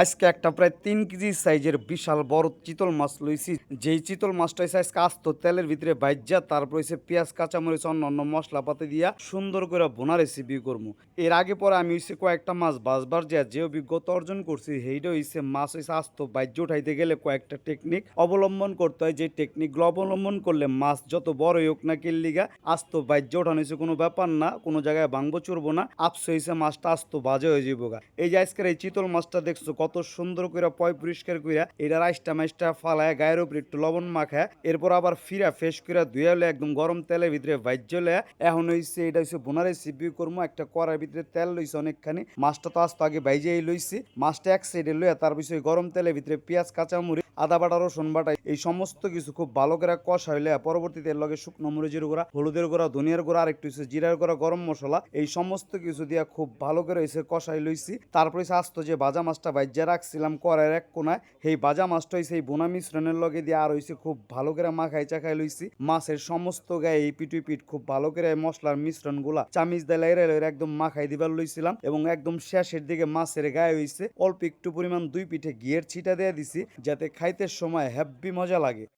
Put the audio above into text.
আজকে একটা প্রায় তিন কেজি সাইজের বিশাল বড় চিতল মাছ লইছি। যেই চিতল মাছটা হইছে আজকে আস্ত তেলের ভিতরে বাইজা তারপর হইছে পেঁয়াজ, কাঁচামরিচ অন্য অন্য মশলাপাতি দিয়া সুন্দর করে বোনা রেসিপি করব এর আগে পরে আমি হইছে কয়েকটা মাছ বাজবার যে যে অভিজ্ঞতা অর্জন করছি, সেইটা হইছে মাছ হইছে আস্ত বাইজ্য উঠাইতে গেলে কয়েকটা টেকনিক অবলম্বন করতে হয়। যে টেকনিকগুলো অবলম্বন করলে মাছ যত বড়ই হোক না কিল্লিগা আস্ত বাইজ্য ওঠানো হইছে কোনো ব্যাপার না, কোনো জায়গায় ভাঙবো চুরবো না, আপস হইছে মাছটা আস্ত বাজে হয়ে যাব এই যে আজকের এই চিতল মাছটা দেখছ কত সুন্দর করে পয় পরিষ্কার কইরা এটা রাইসটা মাছটা ফালায় গায়ের উপর একটু লবণ মাখায় এরপর আবার ফিরা ফেস করে ধুয়ে হলে একদম গরম তেলের ভিতরে ভাজ্য লয়ে এখন হইছে, এটা হইছে বোনা রেসিপি করব একটা কড়ার ভিতরে তেল লইছে অনেকখানি, মাছটা তো আস্ত আগে ভাইজেই লইছি, মাছটা এক সাইডে লইয়া তার গরম তেলের ভিতরে পেঁয়াজ, কাঁচামরিচ, আদা বাটা, রসুন বাটা, এই সমস্ত কিছু খুব ভালো করে কষা হইলে পরবর্তীতে এর লগে শুকনো মরিচের গুঁড়া, হলুদের গুঁড়া, ধনিয়ার গুঁড়া, আর একটু হইছে জিরার গুঁড়া, গরম মশলা, এই সমস্ত কিছু দিয়া খুব ভালো করে হইছে কষাই লইছি, তারপরে আস্ত যে ভাজা মাছটা ভাজ্যা রাখছিলাম করার এক কোনায়। সেই বাজা মাছটা হয়েছে এই বোনা মিশ্রণের লগে দিয়ে আর হয়েছে খুব ভালো করে মাখাই চাখাই লইছি। মাছের সমস্ত গায়ে এই পিটু পিট খুব ভালো করে মশলার মিশ্রণগুলা চামিচ দিয়ে লাইরে লাইরে একদম মাখাই দিবার লইছিলাম এবং একদম শেষের দিকে মাছের গায়ে হয়েছে অল্প একটু পরিমাণ দুই পিঠে ঘিয়ের ছিটা দিয়ে দিছি, যাতে খাইতে সময় হ্যাপি মজা লাগে।